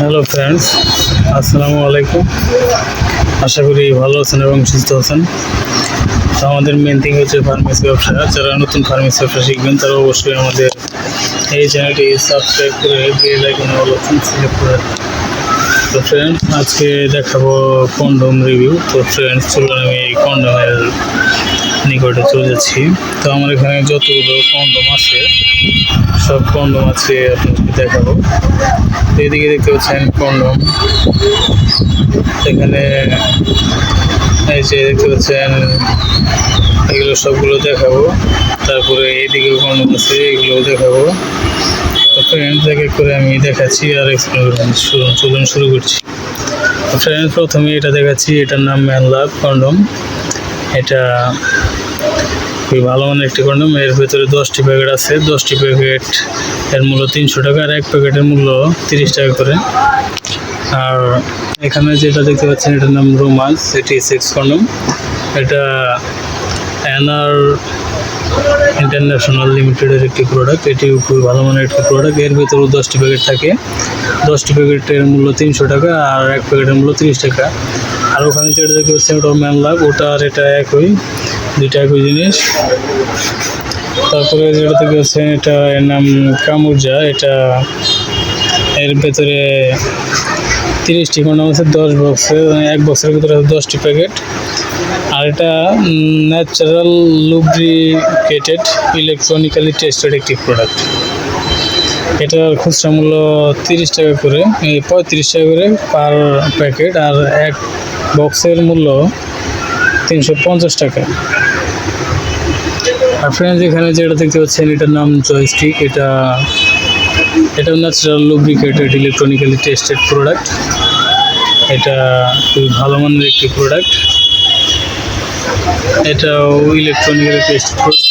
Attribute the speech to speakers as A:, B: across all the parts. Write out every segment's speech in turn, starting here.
A: Hello friends আসসালামু আলাইকুম আশা করি ভালো আছেন এবং সুস্থ আছেন। তো আমাদের মেন থিং হচ্ছে ফার্মেসি ব্যবসা যারা নতুন ফার্মেসি ব্যবসা শিখবেন, তারা অবশ্যই আমাদের এই চ্যানেলটি সাবস্ক্রাইব করে বেল আইকনে অল অপশন সিলেক্ট করে তো ফ্রেন্ডস আজকে দেখাবো কন্ডম রিভিউ তো ফ্রেন্ডস চলুন আমি কন্ডমের নিকটে চলে যাচ্ছি। তো আমার এখানে যতগুলো কন্ডম আছে, সব কন্ডম আছে আপনাদেরকে দেখাবো। তো এদিকে দেখতে পাচ্ছেন কন্ডম। এখানে এই যে দেখতে পাচ্ছেন, এগুলো সবগুলো দেখাবো। তারপরে এইদিকেও কন্ডম আছে, এগুলোও দেখাবো। তো ফ্রেন্ডস এক এক করে আমি দেখাচ্ছি আর চলুন শুরু করছি। তো ফ্রেন্ডস প্রথমে এটা দেখাচ্ছি, এটার নাম ম্যান লাভ কন্ডম। এটা খুবই ভালো মানের একটি কন্ডম। এর ভেতরে দশটি প্যাকেট আছে। দশটি প্যাকেট এর মূল্য তিনশো টাকা আর এক প্যাকেটের মূল্য তিরিশ টাকা করে। আর এখানে যেটা দেখতে পাচ্ছেন, এটার নাম রোমান্স এটি সেক্স কন্ডম এটা অ্যানার ইন্টারন্যাশনাল লিমিটেডের একটি প্রোডাক্ট এটি খুবই ভালো মানের একটি প্রোডাক্টের ভিতরেও দশটি প্যাকেট থাকে। দশটি প্যাকেটের মূল্য তিনশো টাকা আর এক প্যাকেটের মূল্য তিরিশ টাকা। আর ওখানে যেটা দেখতে পাচ্ছেন ওটা ম্যান লাভ ওটা আর এটা একই, দুইটা একই জিনিস। তারপরে যেটা দেখতে পাচ্ছেন, এটা এর নাম কামুরজা, এটা এর ভেতরে তিরিশটি কন্ডম আছে দশ বক্সে এক বক্সের ভিতরে আছে দশটি প্যাকেট আর এটা ন্যাচারাল লুব্রিকেটেড ইলেকট্রনিক্যালি টেস্টেড একটি প্রোডাক্ট এটার খুচরা মূল্য তিরিশ টাকা করে পঁয়ত্রিশ টাকা করে পার প্যাকেট আর এক বক্সের মূল্য তিনশো পঞ্চাশ টাকা। আর ফ্রেন্ডস এখানে যেটা দেখতে পাচ্ছেন, এটার নাম জয়স্টিক এটা এটা natural lubricated electronically tested product এটা খুবই ভালো মানের একটি প্রোডাক্ট এটাও ইলেকট্রনিক্যালি টেস্টেড প্রোডাক্ট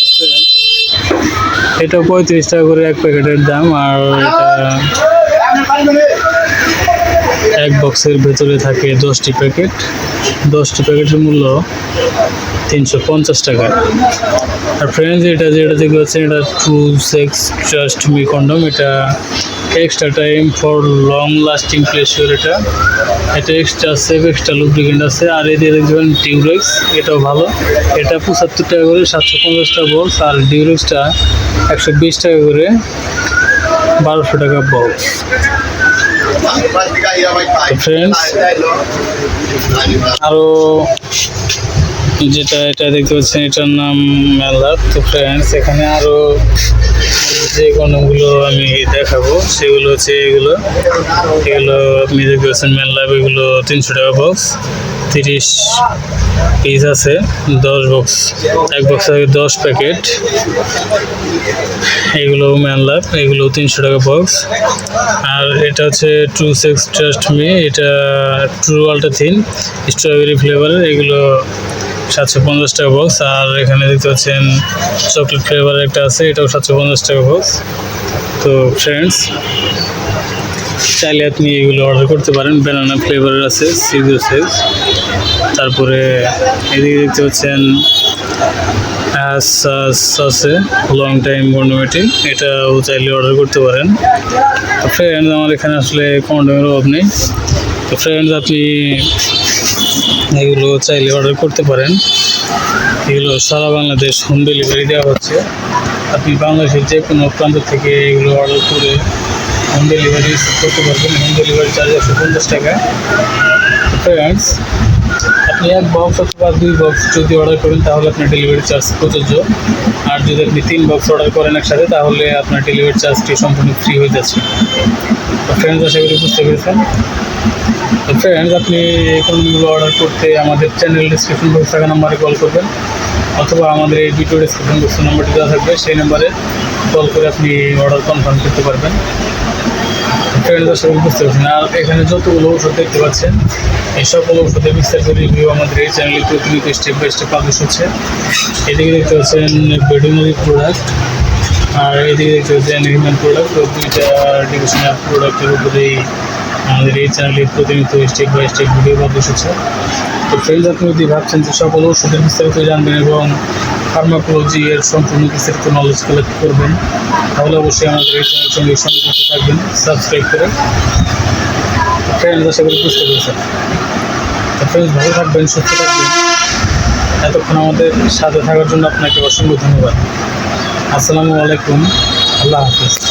A: এটাও পঁয়ত্রিশ টাকা করে এক প্যাকেটের দাম, আর এটা এক বক্সের ভেতরে থাকে দশটি প্যাকেট। দশটি প্যাকেটের মূল্য তিনশো পঞ্চাশ টাকা। আর ফ্রেন্ডস এটা যেটা দেখতে পাচ্ছেন, এটা true sex just me condom এটা extra time for long lasting pleasure এটা। এটা এক্সট্রা সেফ এক্সট্রা লুব্রিকেন্ট আছে। আর এদিকে দেখবেন ডিউরেক্স এটাও ভালো। এটা পঁচাত্তর টাকা করে সাতশো পঞ্চাশটা বক্স আর ডিউরেক্সটা একশো বিশ টাকা করে বারোশো টাকা বক্স
B: ফ্রেন্ডস
A: আরও যেটা এটা দেখতে পাচ্ছেন, এটার নাম মেলা। তো ফ্রেন্ডস এখানে আরও যে কন্ডমগুলো আমি দেখাবো, সেগুলো হচ্ছে এগুলো। এগুলো আপনি দেখতে পাচ্ছেন, মেলা, এগুলো তিনশো টাকা বক্স তিরিশ পিস আছে, দশ বক্স এক বক্স থাকে দশ প্যাকেট এগুলো লাভ এগুলো তিনশো টাকা বক্স আর এটা হচ্ছে ট্রু সেক্স ট্রাস্ট মি এটা ট্রু আলটা থিন স্ট্রবেরি ফ্লেভারের এগুলো সাতশো পঞ্চাশ টাকা বক্স আর এখানে দেখতে পাচ্ছেন চকলেট ফ্লেভারের একটা আছে, এটাও সাতশো পঞ্চাশ টাকা বক্স তো ফ্রেন্ডস চাইলে আপনি এগুলো অর্ডার করতে পারেন। ব্যানানা ফ্লেভারের আছে সিভিও সেক্স তারপরে এদিকে দেখতে পাচ্ছেন আছে লং টাইম বন্ডমেটি এটাও চাইলে অর্ডার করতে পারেন। তো ফ্রেন্ডস আমার এখানে আসলে কন্ডমের অভাব নেই। তো ফ্রেন্ডস আপনি এগুলো চাইলে অর্ডার করতে পারেন। এগুলো সারা বাংলাদেশ হোম ডেলিভারি দেওয়া হচ্ছে। আপনি বাংলাদেশের যে কোনো প্রান্ত থেকে এগুলো অর্ডার করে হোম ডেলিভারি করতে পারবেন হোম ডেলিভারি চার্জ একশো পঞ্চাশ টাকা ফ্রেন্ডস আপনি এক বক্স অথবা দুই বক্স যদি অর্ডার করেন, তাহলে আপনার ডেলিভারি চার্জ প্রযোজ্য। আর যদি আপনি তিন বক্স অর্ডার করেন একসাথে, তাহলে আপনার ডেলিভারি চার্জটি সম্পূর্ণ ফ্রি হয়ে যাচ্ছে। ফ্রেন্ডস আশা করি বুঝতে পেরেছেন। ফ্রেন্ডস আপনি এই পণ্যগুলো অর্ডার করতে আমাদের চ্যানেল ডিসক্রিপশন বক্স থাকা নাম্বারে কল করবেন, অথবা আমাদের এই ভিডিও ডিসক্রিপশন বক্সের নাম্বারটি দেওয়া থাকবে, সেই নাম্বারে কল করে আপনি অর্ডার কনফার্ম করতে পারবেন। ফ্রেন্ডস আশা বুঝতে পারছেন? আর এখানে যতগুলো ওষুধ দেখতে পাচ্ছেন, এই সকল ওষুধের বিস্তারিত রিভিউ আমাদের এই চ্যানেলে প্রতিনিয়ত স্টেপ বাই স্টেপ পাবলিশ হচ্ছে। এদিকে দেখতে পাচ্ছেন ভেটেরিনারি প্রোডাক্ট আর এদিকে দেখতে পাচ্ছেন হিউম্যান প্রোডাক্ট দুইটা ডিভিশনাল প্রোডাক্টের উপরেই আমাদের এই চ্যানেলে প্রতিনিয়ত step by step video publish হচ্ছে। তো আপনি যদি ভাবছেন যে সকল ওষুধের বিস্তারিত জানবেন এবং ফার্মাকোলজি এর সম্পূর্ণ বিস্তারিত নলেজ কালেক্ট করবেন। তাহলে অবশ্যই আমাদের এই চ্যানেল সঙ্গে সংযুক্ত থাকবেন। সাবস্ক্রাইব করে। ফ্রেন্ড আশা করি ভালো থাকবেন, সুস্থ থাকবেন। এতক্ষণ আমাদের সাথে থাকার জন্য আপনাকে অসংখ্য ধন্যবাদ। আসসালামু আলাইকুম। আল্লাহ হাফিজ।